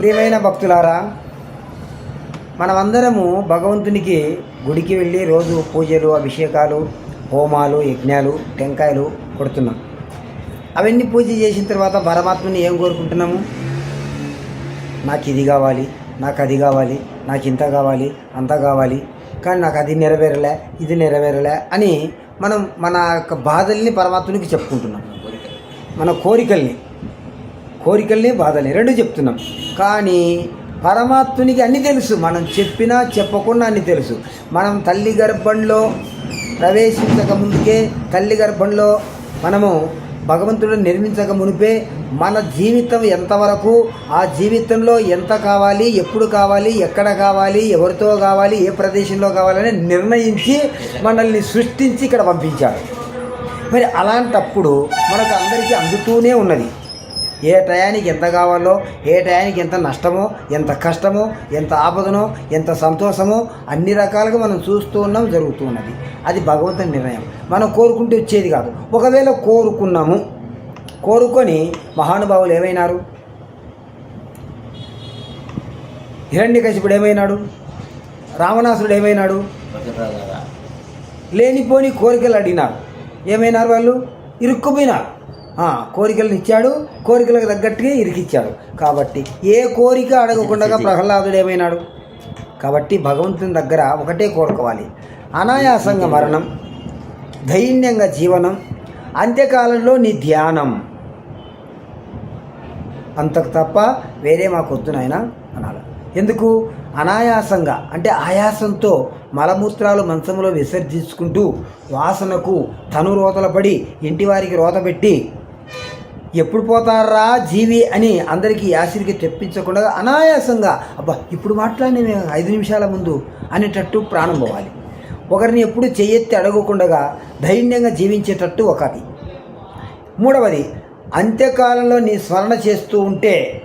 ప్రియమైన భక్తులారా మనమందరము భగవంతునికి గుడికి వెళ్ళి రోజు పూజలు అభిషేకాలు హోమాలు యజ్ఞాలు టెంకాయలు కొడుతున్నాం. అవన్నీ పూజ చేసిన తర్వాత పరమాత్మని ఏం కోరుకుంటున్నాము? నాకు ఇది కావాలి నాకు అది కావాలి నాకు ఇంత కావాలి అంత కావాలి కానీ నాకు అది నెరవేరలే ఇది నెరవేరలే అని మనం మన యొక్క బాధల్ని పరమాత్మునికి చెప్పుకుంటున్నాం. మన కోరికల్ని. కోరికల్ని బాధల్ని రెండు చెప్తున్నాం. కానీ పరమాత్మునికి అన్నీ తెలుసు. మనం చెప్పినా చెప్పకుండా అన్నీ తెలుసు. మనం తల్లి గర్భంలో ప్రవేశించక ముందుకే తల్లి గర్భంలో మనము భగవంతుడు నిర్మించక మునిపే మన జీవితం ఎంతవరకు ఆ జీవితంలో ఎంత కావాలి ఎప్పుడు కావాలి ఎక్కడ కావాలి ఎవరితో కావాలి ఏ ప్రదేశంలో కావాలని నిర్ణయించి మనల్ని సృష్టించి ఇక్కడ పంపించాడు. మరి అలాంటప్పుడు మనకు అందరికీ అందుతూనే ఉన్నది. ఏ టయానికి ఎంత కావాలో ఏ టయానికి ఎంత నష్టమో ఎంత కష్టమో ఎంత ఆపదనో ఎంత సంతోషమో అన్ని రకాలుగా మనం చూస్తూ ఉన్నాం జరుగుతూ ఉన్నది. అది భగవంతుని నిర్ణయం. మనం కోరుకుంటే వచ్చేది కాదు. ఒకవేళ కోరుకున్నాము కోరుకొని మహానుభావులు ఏమైనారు? హిరణ్యకశిపుడు ఏమైనాడు? రావణాసురుడు ఏమైనాడు? లేనిపోని కోరికలు అడిగినారు. ఏమైనారు వాళ్ళు? ఇరుక్కుపోయినారు. కోరికలను ఇచ్చాడు కోరికలకు తగ్గట్టుగా ఇరికిచ్చాడు. కాబట్టి ఏ కోరిక అడగకుండా ప్రహ్లాదుడు ఏమైనాడు? కాబట్టి భగవంతుని దగ్గర ఒకటే కోరుకోవాలి. అనాయాసంగా మరణం దైన్యంగా జీవనం అంత్యకాలంలో నీ ధ్యానం. అంతకు తప్ప వేరే మాకు వద్దు నాయన అనాలి. ఎందుకు? అనాయాసంగా అంటే ఆయాసంతో మలమూత్రాలు మంచంలో విసర్జించుకుంటూ వాసనకు తను రోతల పడి ఇంటి వారికి రోత పెట్టి ఎప్పుడు పోతారా జీవి అని అందరికీ యాసిరికి తెప్పించకుండా అనాయాసంగా అబ్బా ఇప్పుడు మాట్లాడిన ఐదు నిమిషాల ముందు అనేటట్టు ప్రాణం పోవాలి. ఒకరిని ఎప్పుడు చెయ్యెత్తి అడగకుండా ధైర్యంగా జీవించేటట్టు ఒకటి మూడవది అంత్యకాలంలో నీ స్మరణ చేస్తూ ఉంటే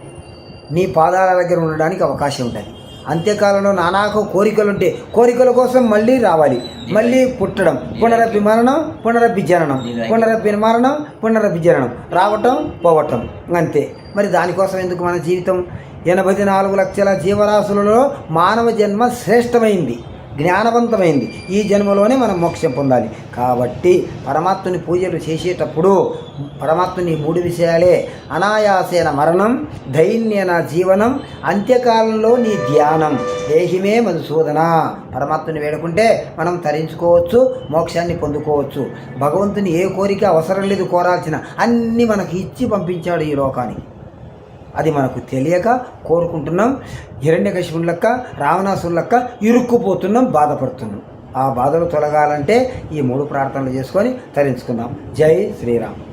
నీ పాదాల దగ్గర ఉండడానికి అవకాశం ఉంటుంది. అంత్యకాలంలో నానాకు కోరికలుంటే కోరికల కోసం మళ్ళీ రావాలి. మళ్ళీ పుట్టడం పునరపి మరణం పునరపి జననం పునరపి మరణం పునరపి జననం. రావటం పోవటం. అంతే. మరి దానికోసం ఎందుకు మన జీవితం? ఎనభై నాలుగు లక్షల జీవరాశులలో మానవ జన్మ శ్రేష్టమైంది. జ్ఞానవంతమైంది. ఈ జన్మలోనే మనం మోక్షం పొందాలి. కాబట్టి పరమాత్మని పూజలు చేసేటప్పుడు పరమాత్మని మూడు విషయాలే అనాయాసేన మరణం దైన్యన జీవనం అంత్యకాలంలో నీ ధ్యానం దేహిమే మధుసూదన. పరమాత్మని వేడుకుంటే మనం తరించుకోవచ్చు మోక్షాన్ని పొందుకోవచ్చు. భగవంతుని ఏ కోరిక అవసరం లేదు కోరాల్సిన అన్నీ మనకి ఇచ్చి పంపించాడు ఈ లోకానికి. అది మనకు తెలియక కోరుకుంటున్నాం. హిరణ్యకశిపుని లెక్క రావణాసుని లెక్క ఇరుక్కుపోతున్నాం బాధపడుతున్నాం. ఆ బాధలు తొలగాలంటే ఈ మూడు ప్రార్థనలు చేసుకొని తరించుకుందాం. జై శ్రీరామ్.